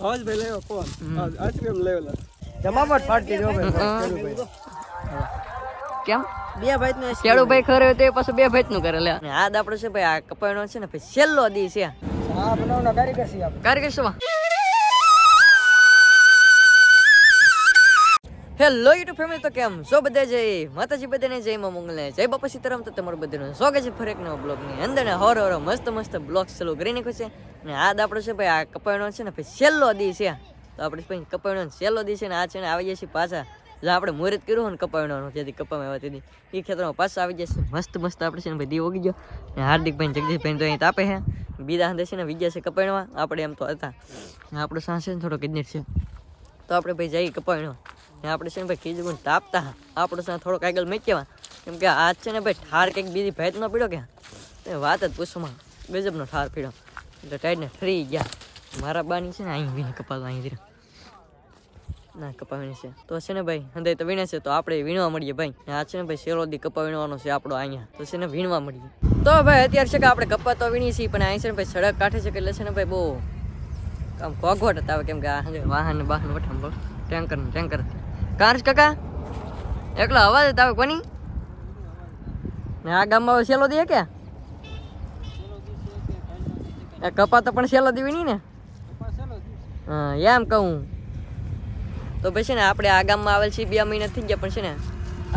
હવાજ ભાઈ લેવો phone ice cream લેવેલા. જમાવટ પાડતી જો ભાઈ. કેમ? બે ભાઈ ને ખેડૂભાઈ ખરે તે પાછું બે ભાઈ નું કરે લે. અને આજ આપણે છે ભાઈ આ કપાયનો છે ને ભાઈ છેલ્લો દી છે. આ બનાવના કારીગર છીએ આપણે. કારીગર શું હેલો યુટ્યુબ ફેમિલી તો કેમ? સો બધા જય માતાજી બધાને જય માં મંગલે. જય બાપા સીતારામ તો તમારું બધાનું સ્વાગત છે ફરેક નવા બ્લોગની અંદર. ને હોર હોર મસ્ત મસ્ત બ્લોગ ચાલુ કરી નાખ્યો છે. અને આજ આપણો છે ભાઈ આ કપાયણો છે ને ભાઈ છેલ્લો દી છે. તો આપણે ભાઈ કપાયણો છેલ્લો દી છે ને આ છે ને આવી જશે પાછા. જો આપણે મુહૂર્ત કર્યું હોય ને કપાયણવાનું જેથી કપામાં આવ્યા તેથી. એ ખેતરમાં પાછા આવી જશે. મસ્ત મસ્ત આપણે છે ને ભાઈ દી ઉગી ગયો. ને હાર્દિકભાઈ ને જગદીશભાઈ તો અહીં તાપે છે. બીજા હાથે છે ને વિજ્યા છે કપાયણમાં આપણે એમ તો હતા. ને આપણો સાંસ છે ને થોડો કિડનેટ છે. તો આપણે ભાઈ જઈએ કપાયણો ને આપણે છે ને ભાઈ ખીજગું તાપતા આપણો સાસ થોડોક આગળ મેચ્યા કેમ કે આજ છે ને ભાઈ ઠાર કંઈક બીજી ભેટ ન પીડો કે? વાત જ પૂછવામાં ગજબનો ઠાર પીડ્યો એટલે ટાઈડને ફ્રી ગયા. મારા બાની છે ને અહીં વીને કપાતો અહીં ના કપા વીણે છે. તો છે ને ભાઈ હંદે તો વીણે છે, તો આપણે વીણવા મળીએ ભાઈ. આ છે ને ભાઈ શેરો દી કપા વીણવાનો છે આપણો અહીંયા. તો છે ને વીણવા મળીએ. તો ભાઈ, અત્યારે છે કે આપણે કપા તો વીણીએ છીએ, પણ અહીં છે ને ભાઈ, સડક કાઢે છે કે એટલે છે ને ભાઈ, બહુ આમ કોગવટ હતા કેમ કે આ વાહન વાહન વઠામ ટેન્કર ટેન્કર કાંસ કાકા, એકલો અવાજ જ આવે કોની ને આ ગામમાં શેલો દે કે? એ કપા તો પણ શેલો દેવી નહીં ને હા એમ કહું. તો પછી ને આપણે આ ગામમાં આવેલ છીએ બે મહિના થઈ ગયા પણ છે ને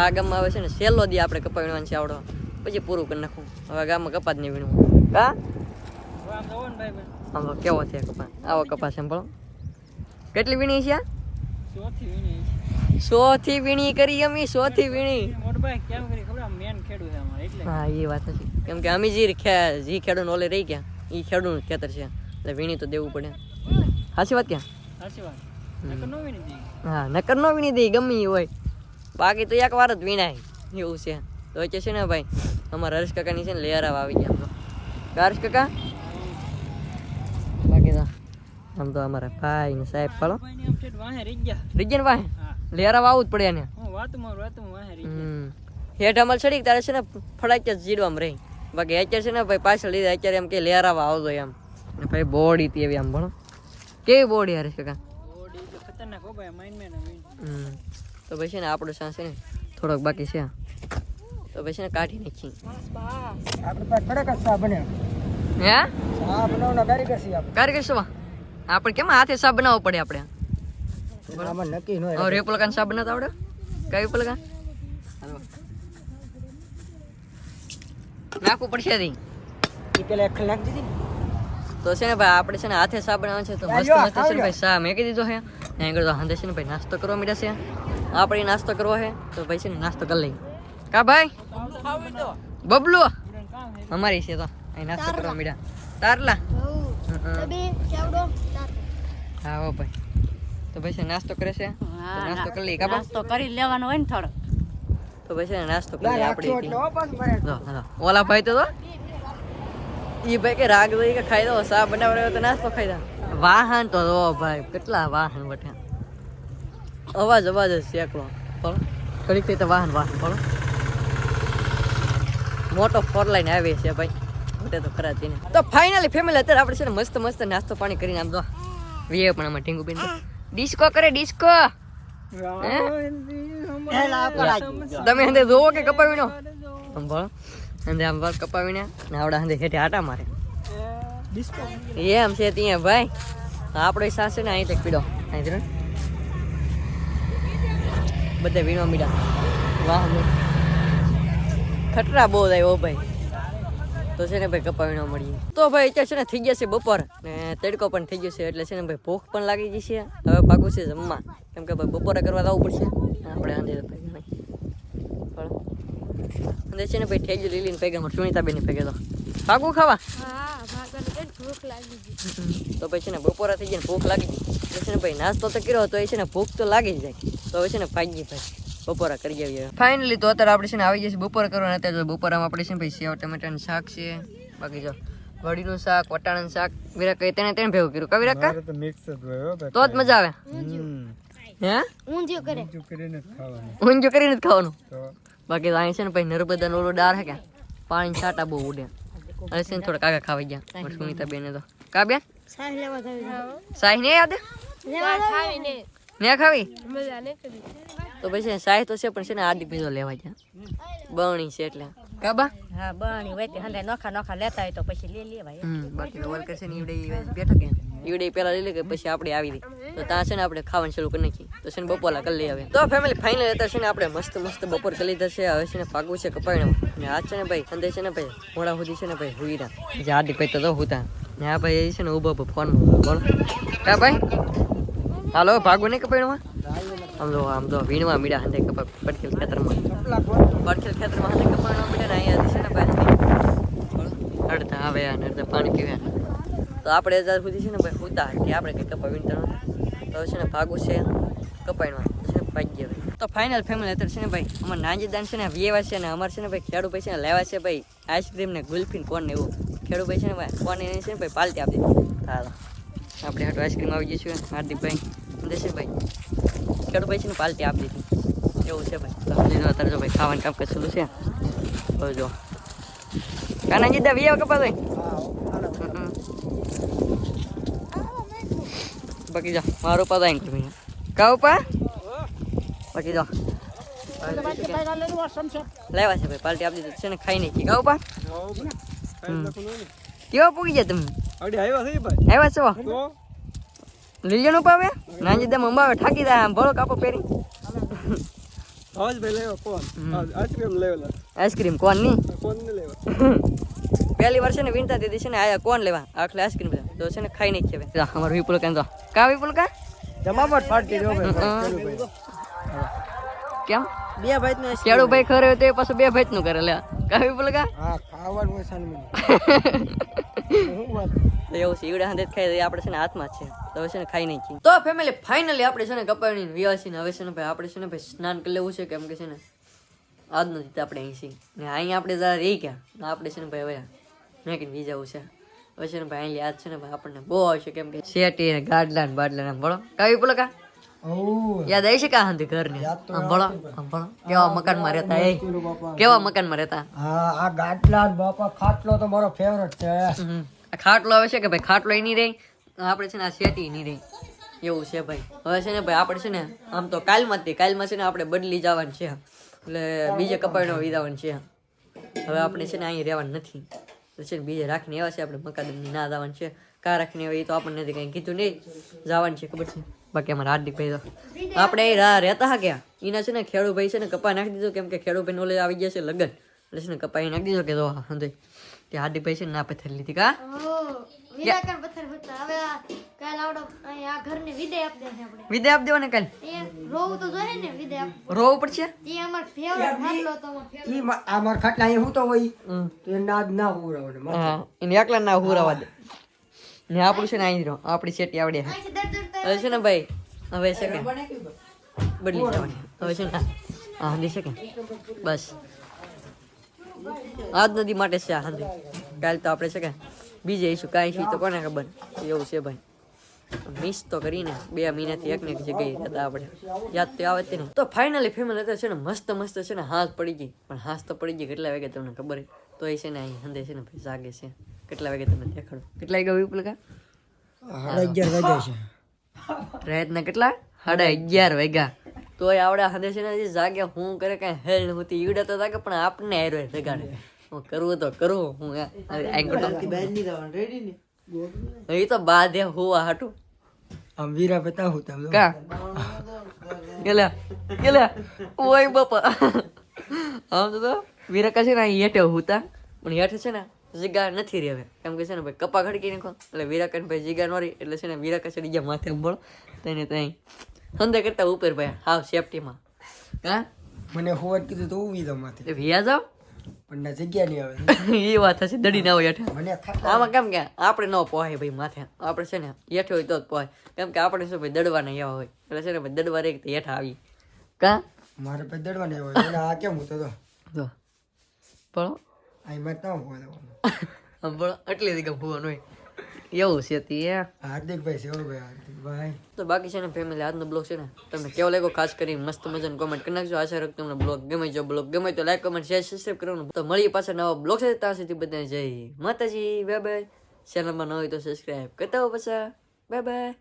આ ગામમાં આવે છે ને સહેલો દી આપણે કપા વીણવાનું છે આવડો. પછી પૂરું કરી નાખું. હવે ગામમાં કપા જ નહીં વીણવું. કા? આમ કેવો છે કપા? આવો કપા સાંભળો. કેટલી વીણી છે? સો થી વીણી કરી અમે સો થી વીણી. હા એ વાત નથી કેમ કે અમે જે જે ખેડૂત ઓલે રહી ગયા. એ ખેડૂત ખેતર છે. એટલે વીણી તો દેવું પડે. સાચી વાત ક્યાં હા નકર નો વીણી દે ગમે હોય. બાકી તો એક વાર જ વીણાય. એવું છે. તો વચ્ચે છે ને ભાઈ અમારા હર્ષ કાકાની છે ને લેરાવ આવી ગયા. આમ તો હર્ષ કાકા? બાકી તો આમ તો અમારા ભાઈ ને સાહેબ પાડો રીજન વાહે લેરાવ આવવું જ પડે એને. હેઠ અમલ ચડી તારે છે ને ફડાક જીડવામાં રહી? બાકી અત્યારે છે ને ભાઈ પાછળ લીધા અત્યારે એમ કે લેરાવા આવતો એમ. ને ભાઈ બોડી હતી એવી આમ ભણો. કેવી બોડી હર્ષ છે કા? તો પછી છે ને આપણો સાંસ છે ને થોડોક બાકી છે. તો પછી છે ને કાઢી નાખી આપણે કેમ હાથે સાબ બનાવવો પડે આપણે? રેપલકાન સાબ બનાવતા આવડે? કઈ રેપલકાન નાખવું પડશે રી એ પેલા એક કલાક દીધી તો છે ને ભાઈ આપણે છે ને હાથે સા બનાવવાનો છે તો મસ્ત મસ્ત છે ને ભાઈ સા મેં દીધો છે. ને આગળ તો હાંધે છે ને ભાઈ નાસ્તો કરવા મીડા છે. આપણે નાસ્તો કરવો છે તો ભાઈ છે ને નાસ્તો કરી લઈએ. કા ભાઈ? બબલો? અમારી છે તો અહીં નાસ્તો કરવા મળ્યા તારલા? હા હો. ભાઈ. તો ભાઈ છે નાસ્તો કરે છે. નાસ્તો કરી નાસ્તો કરી લેવાનો હોય ને થોડો તો પછી નાસ્તો કરી આપણે હો. ઓલા ભાઈ તો ઈ ભાઈ કે રાગ દઈ કે ખાઈ દો સા બનાવડે તો નાસ્તો ખાઈ દો. વાહન તો જો ભાઈ કેટલા વાહન વઠ્યા અવાજ અવાજ જ શેકલો. બોલો. ઘડીક થઈ તો વાહન વાહન પણ મોટો ફોર લાઈન આવી છે ભાઈ. મોટે તો ખરા જઈને તો ફાઇનલી ફેમિલી અત્યારે આપણે છે ને મસ્ત મસ્ત નાસ્તો પાણી કરીને આમ દો વીએ પણ આમાં ઢીંગુ બેન ડિસ્કો કરે ડિસ્કો. તમે હંદે જોવો કે કપાવીનો? સંભાળો હંદે આમ વાત કપાવીને. ને આવડા હેઠે આટા મારે. એમ છે ત્યાં, ભાઈ. આપણો સાસ ને, અહીં તક પીડો. અહીં બધા વીણવા મીડા વાહ ખટરા બહુ થાય ઓ ભાઈ. તો છે ને, ભાઈ કપાવીનો મળીએ. તો ભાઈ, અત્યારે છે ને, થઈ ગયા છે બપોર. ને તડકો પણ થઈ ગયો છે, એટલે છે ને, ભાઈ, ભૂખ પણ લાગી ગઈ છે. હવે પાકું છે જમવા. કેમ કે, ભાઈ, બપોરે કરવા જવું પડશે. આપણે આંધે ભાઈ અંદર છે ને ભાઈ ઠેજ લીલી ને પેગા સુનિતા બેન પેગે તો. પાકું ખાવા. તો પછી છે ને બપોરા થઈ જાય ભૂખ લાગી ગઈ છે ને ભાઈ નાસ્તો તો કર્યો તો એ છે ને ભૂખ તો લાગી જાય. તો હવે છે ને ભાગી ભાઈ. બપોરા કરી આવીએ. ફાઇનલી તો અત્યારે આપણે છે ને આવી જશે બપોર કરવાના. અત્યારે જો બપોરામાં આપણે છે ને ભાઈ સેવ ટમેટાનું શાક છે. બાકી જો વડીનું શાક વટાણાનું શાક. વિરા કઈ તેને તેને ભેગું કર્યું. કા તો જ હોય હો ભાઈ તો જ મજા આવે. હે? ઊંધિયું કરે. કરીને જ ખાવાનું. ઊંજો કરીને જ ખાવાનું? બાકી તો અહીં છે ને ભાઈ નર્મદાનો ઓલો ડાર હે કે? પાણી છાટા બહુ ઉડે. અને છે ને થોડા કાકા ખાવા ગયા. મારી સુનિતા બેન તો. કા બેન? સાહેબ લેવા જાવી સાહી ને યાદ લેવા ખાવી ને ને ખાવી? મજા ને કરી. તો પછી સાહી તો છે પણ છે ને હાર્દિક ભાઈ લેવા ગયા. બણી છે એટલે. કાબા હા બણી હોય તે હંદે નોખા નોખા લેતા હોય તો પછી લે લેવાય. બાકી વર્કર છે ને ઈવડે બેઠો કે. ઈવડે પેલા લઈ લે કે પછી આપણે આવી રહી. તો ત્યાં છે ને આપણે ખાવાનું શરૂ કરી નાખી તો છે ને બપોલા કરી લઈ આવે તો ફેમિલી ફાઇનલ હતા છે ને આપણે મસ્ત મસ્ત બપોર કરી લીધા છે. હવે છે ને પાકવું છે કપાઈ ને આ છે ને ભાઈ સંદે છે ને ભાઈ મોડા સુધી છે ને ભાઈ હુઈરા. જે હાર્દિક ભાઈ તો હુતા. આ ભાઈ છે ને ઊભો ફોનમાં બોલો. કા ભાઈ? હાલો ભાગો નહીં કપાયણમાં વીણવા મીડા હંદે કપા ખેતરમાં. પડખેલ ખેતરમાં છે ને ભાઈ. અડધા આવે અડધા પાણી પીવે. તો આપણે હજાર સુધી છે ને ભાઈ ઉતા કે આપણે કંઈ કપા વીણતા તો છે ને ભાગું છે કપાઈમાં છે ને ભાગી તો ફાઇનલ ફેમિલી અત્યારે છે ને ભાઈ અમારે નાનજીદાન છે ને વ્યવા છે ને અમારે છે ને ભાઈ ખેડૂ ભાઈ છે ને લેવા છે ભાઈ આઈસ્ક્રીમ ને ગુલ્ફીન કોણ ને એવું ખેડૂ ભાઈ છે ને ભાઈ કોણ એને છે ને ભાઈ પાલતી આપી હાલો આપણે હાટું આઈસ્ક્રીમ આવી જઈશું હાર્દિકભાઈ દેશભાઈ ખેડૂત ભાઈ છે ને પાલતી આપી દીધી એવું છે ભાઈ તો સમજી અત્યારે જો ભાઈ ખાવાનું કામ કરેલું છે હવે જો કાનાજીદા વ્યવા કપા ભાઈ હમ. બાકી જા મારો પા દાઈ કરી કાવ પા બાકી જા. લેવા છે ભાઈ પાર્ટી આપી દીધી. છે ને ખાઈ નહીં કાવ પા કેવા પૂગી જાય તમે આવ્યા છે? લીલિયાનું પાવે નાની દમ અંબાવે ઠાકી દા ભળો કાપો પહેરી. આજ ભાઈ લેવા કોણ? આઈસ્ક્રીમ લેવેલા આઈસ્ક્રીમ કોણની? કોણ ને લેવા? પહેલી વર્ષે ને વિનતા દીધી છે ને આયા કોણ લેવા? આખલે આઈસ્ક્રીમ તો છે ને ખાઈ નહીં ખેવે અમારું વિપુલ કાં તો કા વિપુલ કા જમાવટ પાર્ટી જો કેમ? બે ભાઈ નું કેળું ભાઈ ખરે તો એ પાછું બે ભાઈ નું કરે લે. કા વિપુલ કા હા ખાવાનું હોય સાનમી હું વાત? એવું છે ઈવડા હાથે ખાઈ આપણે છે ને હાથમાં છે. તો હવે છે ને ખાઈ નહીં તો ફેમિલી ફાઇનલી આપણે છે ને કપાણી વિવાસી હવે છે ને ભાઈ આપણે છે ને ભાઈ સ્નાન કરી લેવું છે કેમ કે છે ને આજ નથી આપણે અહીં છીએ. ને અહીં આપણે જરા રહી ગયા આપણે છે ને ભાઈ હવે મેં કીધું બીજા જવું છે. હવે ભાઈ યાદ છે ને ભાઈ આપણને બહુ આવશે કેમ કે શેટી ને ગાડલા ને બાડલા ને ભળો કાવી બોલો કા? યાદ આવી છે કા હંધી ઘર ને આમ ભળો કેવા મકાનમાં રહેતા એ? કેવા મકાનમાં રહેતા? હા આ ગાડલા ને બાપા ખાટલો તો મારો ફેવરેટ છે. આ ખાટલો આવે છે કે ભાઈ ખાટલો નહીં રહી? આપણે છે ને આ શેટી એની રહી. એવું છે ભાઈ. હવે છે ને ભાઈ આપણે છે ને આમ તો કાલમાં જ કાલમાં છે ને આપણે બદલી જવાનું છે. એટલે બીજે કપાયનો વિધાવાનું છે. હવે આપણે છે ને અહીં રહેવાનું નથી. તો છે બીજે રાખીને એવા છે, આપણે મકાદમની ના જવાનું છે. કા રાખીને એવા, એ તો આપણને કંઈ કીધું નહીં. જવાનું છે, ખબર છે? બાકી અમારા હાર્દિક ભાઈ તો આપણે એ રહેતા હા ક્યાં? એના છે ને ખેડૂ ભાઈ છે ને કપા નાખી દીધો, કેમ કે ખેડૂ ભાઈ નોલેજ આવી ગયા છે લગન. એટલે છે ને કપા એ નાખી દીધો કે તો હા તે હાર્દિક ભાઈ છે ને ના પથ્થર લીધી કા? વિરાકર પથ્થર હતા હવે આ કાલ આવડો અહીં આ ઘરને વિદાય આપી દે છે આપણે. વિદાય આપી દેવાને કાલ? રોવું તો જોઈએ ને વિદાય આપ રોવું પડશે? એ અમાર ફેવરેટ ખાટલો તો ઈ અમાર ખાટલા અહીં હું તો હોય તો એ ના ના હું હા એને એકલા ના હુરાવા દે. ને આપણું છે ને અહીં રહ્યો. આપણી સેટી આવડે હવે છે ને ભાઈ હવે છે કે બદલી જવાની. હવે છે ને હા દે છે કે? બસ. આજ નદી માટે છે આ હંધી કાલ તો આપણે છે કે બીજે ઈશું કાંઈ છે તો કોને ખબર? એવું છે ભાઈ. મિસ તો કરીને બે મહિનાથી એક ને એક જગ્યાએ રહેતા આપણે યાદ તો આવે જ ને તો ફાઇનલી ફેમિલી અત્યારે છે ને મસ્ત મસ્ત છે ને હાથ પડી ગઈ. પણ હાથ તો પડી ગઈ કેટલા વાગે તમને ખબર? તો એ છે ને અહીં હંધે છે ને ભાઈ જાગે છે. કેટલા વાગે તમને દેખાડો? કેટલા વાગે વિપુલ કા અગિયાર વાગ્યા છે. પ્રયત્ન કેટલા? સાડા અગિયાર વાગ્યા. તોય આવડે હદે છે ને જાગે હું કરે કાંઈ હેલ નહોતી. ઈવડે તો જાગે પણ આપણને હારો જગાડે હું કરવું તો કરવું હું એ તો બાધે હોવા હાટું. આમ વીરા પતા હું તમે કા? કેલે કેલે ઓય બાપા. આમ તો વીરકા છે ને હેઠે હુતા પણ હેઠે છે ને જીગા નથી રહે કેમ કે છે ને ભાઈ કપા ખડકી નાખો. એટલે વીરાકન ભાઈ જીગા નોરી એટલે છે ને વીરાકા ચડી ગયા માથે અંબળ. તેને ત્યાં હંદે કરતા ઉપર ભાઈ હાવ સેફટીમાં હા? મને હોવર કીધું તો હું વીધો માથે. એટલે વિયા જાવ પણ જગ્યા નહીં આવે. એ વાત હશે દડી ના હોય હેઠે. મને આમાં કેમ કે આપણે ન પોહાય ભાઈ માથે. આપણે છે ને હેઠે હોય તો જ પોહાય. કેમ કે આપણે શું ભાઈ દડવાના એવા હોય. એટલે છે ને ભાઈ દડવા રે તો હેઠા આવી. કા? મારે ભાઈ દડવા નહીં આવ્યા એટલે આ કેમ હતો તો જો. પણ આ મત ન હોય પણ એટલી જગ્યા ભૂવાનું હોય એવું છે તે હાર્દિકભાઈ ભાઈ હો ભાઈ હાર્દિકભાઈ. તો બાકી છે ને ફેમિલી આજનો બ્લોગ છે ને તમને કેવો લાગ્યો? ખાસ કરીને મસ્ત મજાનો કોમેન્ટ કરી નાખજો. આશા રાખું તમને બ્લોગ ગમે જો બ્લોગ ગમે તો લાઈક કમેન્ટ શેર સબસ્ક્રાઈબ કરવાનું. તો મળીએ પાછા નવા બ્લોગ સાથે. ત્યાં સુધી બધાને જય માતાજી બાય બાય ચેનલમાં ન હોય તો સબસ્ક્રાઈબ કરતા હો પાછા. Bye bye